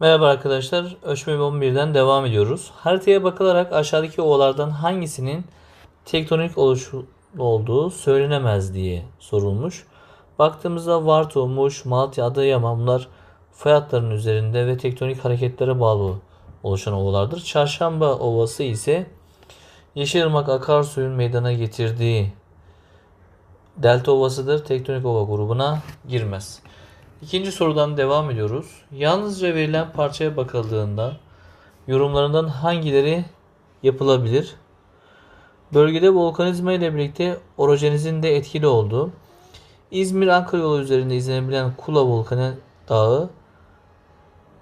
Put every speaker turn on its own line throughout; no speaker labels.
Merhaba arkadaşlar, Ölçme 11'den devam ediyoruz. Haritaya bakılarak aşağıdaki ovalardan hangisinin tektonik oluşu olduğu söylenemez diye sorulmuş. Baktığımızda Varto, Muş, Malatya, Adıyaman bunlar fay hatlarının üzerinde ve tektonik hareketlere bağlı oluşan ovalardır. Çarşamba Ovası ise Yeşilırmak akarsuyun meydana getirdiği delta ovasıdır. Tektonik ova grubuna girmez. İkinci sorudan devam ediyoruz. Yalnızca verilen parçaya bakıldığında yorumlarından hangileri yapılabilir? Bölgede volkanizma ile birlikte orojenizin de etkili olduğu, İzmir-Ankara yolu üzerinde izlenebilen Kula Volkanı Dağı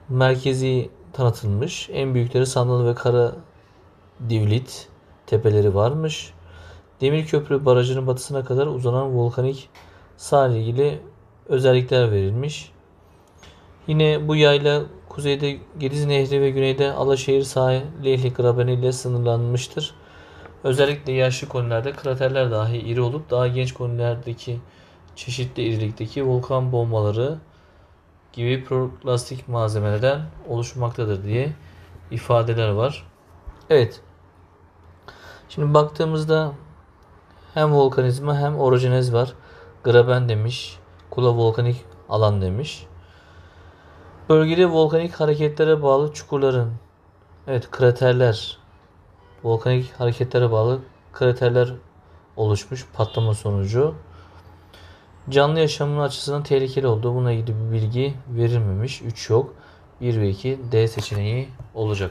merkezi tanıtılmış. En büyükleri Sandalı ve Kara Divlit tepeleri varmış. Demirköprü Barajı'nın batısına kadar uzanan volkanik saha ile ilgili özellikler verilmiş. Yine bu yayla kuzeyde Gediz Nehri ve güneyde Alaşehir sahili grabeni ile sınırlanmıştır. Özellikle yaşlı konilerde kraterler dahi iri olup daha genç konilerdeki çeşitli irilikteki volkan bombaları gibi protoplastik malzemelerden oluşmaktadır diye ifadeler var. Evet. Şimdi baktığımızda hem volkanizma hem orojenez var. Graben demiş. Kula volkanik alan demiş. Bölgede volkanik hareketlere bağlı çukurların evet kraterler volkanik hareketlere bağlı kraterler oluşmuş patlama sonucu. Canlı yaşamın açısından tehlikeli olduğu buna ilgili bir bilgi verilmemiş. 3 yok. 1 ve 2 D seçeneği olacak.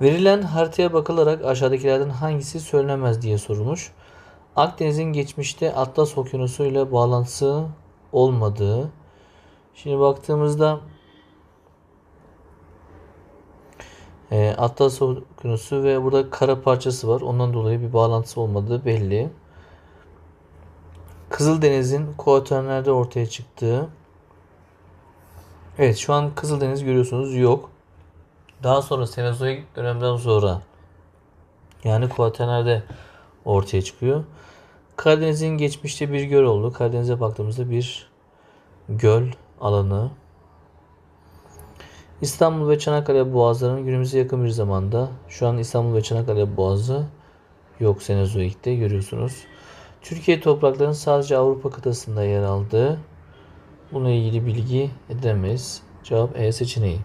Verilen haritaya bakılarak aşağıdakilerden hangisi söylenemez diye sorulmuş. Akdeniz'in geçmişte Atlas Okyanusu ile bağlantısı olmadığı. Şimdi baktığımızda e, Atlas Okyanusu ve burada kara parçası var. Ondan dolayı bir bağlantısı olmadığı belli. Kızıldeniz'in kuaternerde ortaya çıktığı. Evet şu an Kızıldeniz görüyorsunuz yok. Daha sonra Senozoik dönemden sonra yani kuaternerde ortaya çıkıyor. Karadeniz'in geçmişte bir göl oldu. Karadeniz'e baktığımızda bir göl alanı. İstanbul ve Çanakkale boğazlarının günümüze yakın bir zamanda şu an İstanbul ve Çanakkale boğazı yok Senozoik'te görüyorsunuz. Türkiye topraklarının sadece Avrupa kıtasında yer aldığı bununla ilgili bilgi edilemez. Cevap E seçeneği.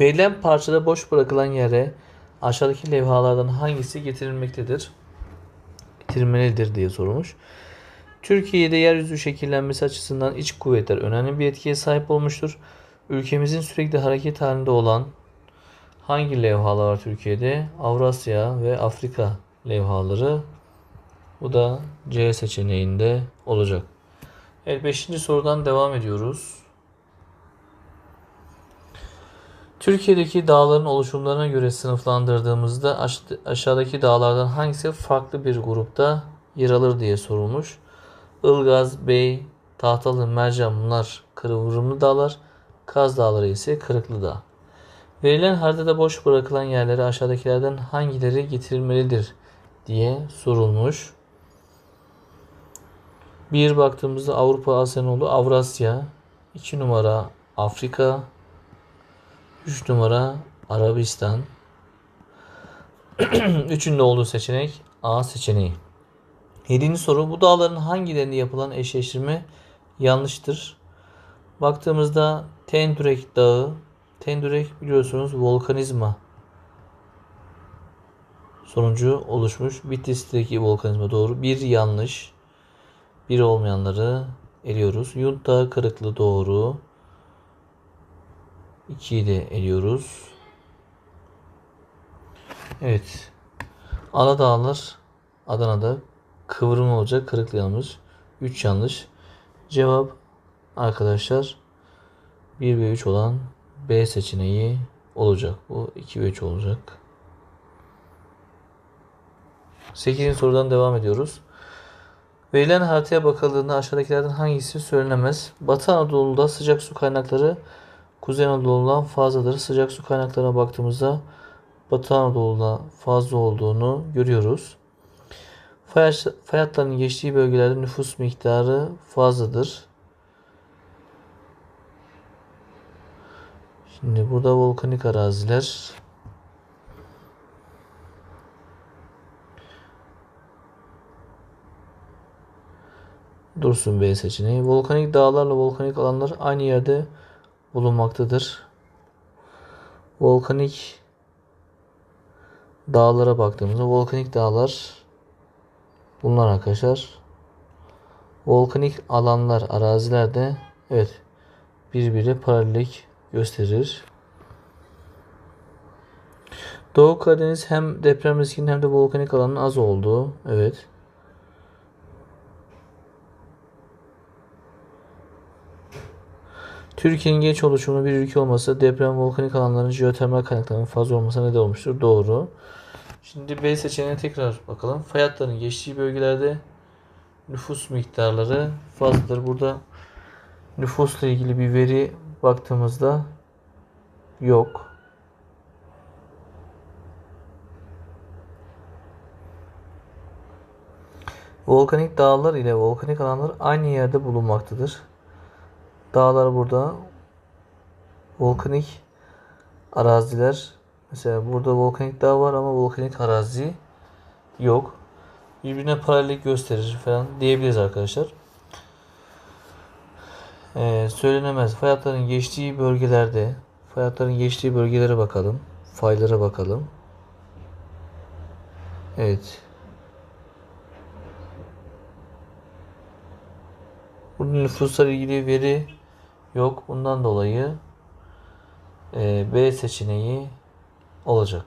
Verilen parçada boş bırakılan yere aşağıdaki levhalardan hangisi getirilmektedir? Getirilmelidir diye sorulmuş. Türkiye'de yeryüzü şekillenmesi açısından iç kuvvetler önemli bir etkiye sahip olmuştur. Ülkemizin sürekli hareket halinde olan hangi levhalar var Türkiye'de? Avrasya ve Afrika levhaları. Bu da C seçeneğinde olacak. Evet 5. sorudan devam ediyoruz. Türkiye'deki dağların oluşumlarına göre sınıflandırdığımızda aşağıdaki dağlardan hangisi farklı bir grupta yer alır diye sorulmuş. Ilgaz, Bey, Tahtalı, Mercan bunlar kıvrımlı dağlar. Kaz Dağları ise Kırıklı Dağ. Verilen haritada boş bırakılan yerlere aşağıdakilerden hangileri getirilmelidir diye sorulmuş. Bir baktığımızda Avrupa Asya'nın Avrasya. 2 numara Afrika. 3 numara Arabistan. Üçünde olduğu seçenek A seçeneği. Yedinci soru bu dağların hangilerinde yapılan eşleştirme yanlıştır? Baktığımızda Tendürek Dağı, Tendürek biliyorsunuz volkanizma sonucu oluşmuş. Bitlis'teki volkanizma doğru. Bir yanlış. Bir olmayanları eliyoruz. Yunt Dağı kırıklı doğru. 2'yi de eliyoruz. Evet. Aladağlar Adana'da kıvrım olacak. Kırıklı yanlış. 3 yanlış. Cevap arkadaşlar 1 ve 3 olan B seçeneği olacak. Bu 2 ve 3 olacak. 8. sorudan devam ediyoruz. Verilen haritaya bakıldığında aşağıdakilerden hangisi söylenemez? Batı Anadolu'da sıcak su kaynakları Kuzey Anadolu'dan fazladır. Sıcak su kaynaklarına baktığımızda Batı Anadolu'da fazla olduğunu görüyoruz. Fay, fay hatlarının geçtiği bölgelerde nüfus miktarı fazladır. Şimdi burada volkanik araziler. Dursun B seçeneği. Volkanik dağlarla volkanik alanlar aynı yerde bulunmaktadır. Volkanik dağlara baktığımızda volkanik dağlar bunlar arkadaşlar. Volkanik alanlar, araziler de evet birbiri paralellik gösterir. Doğu Karadeniz hem deprem riskinin hem de volkanik alanın az olduğu. Evet. Türkiye'nin genç oluşumlu bir ülke olması deprem volkanik alanların jeotermal kaynaklarının fazla olmasına neden olmuştur. Doğru. Şimdi B seçeneğine tekrar bakalım. Fay hatlarının geçtiği bölgelerde nüfus miktarları fazladır. Burada nüfusla ilgili bir veri baktığımızda yok. Volkanik dağlar ile volkanik alanlar aynı yerde bulunmaktadır. Dağlar burada. Volkanik araziler. Mesela burada volkanik dağ var ama volkanik arazi yok. Birbirine paralellik gösterir falan diyebiliriz arkadaşlar. Ee, söylenemez. Fay hatlarının geçtiği bölgelerde fay hatlarının geçtiği bölgelere bakalım. Faylara bakalım. Evet. Bunun nüfusla ilgili veri yok. Bundan dolayı e, B seçeneği olacak.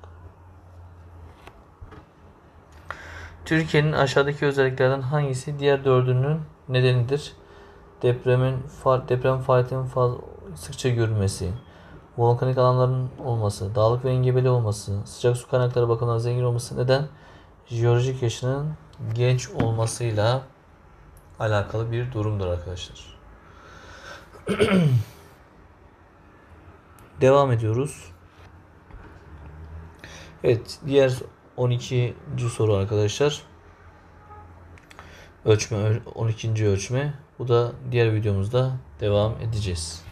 Türkiye'nin aşağıdaki özelliklerden hangisi diğer dördünün nedenidir? Depremin deprem faaliyetinin faz- sıkça görülmesi, volkanik alanların olması, dağlık ve engebeli olması, sıcak su kaynakları bakımından zengin olması neden? Jeolojik yaşının genç olmasıyla alakalı bir durumdur arkadaşlar. Devam ediyoruz. Evet, diğer 12. soru arkadaşlar. Ölçme 12. ölçme. Bu da diğer videomuzda devam edeceğiz.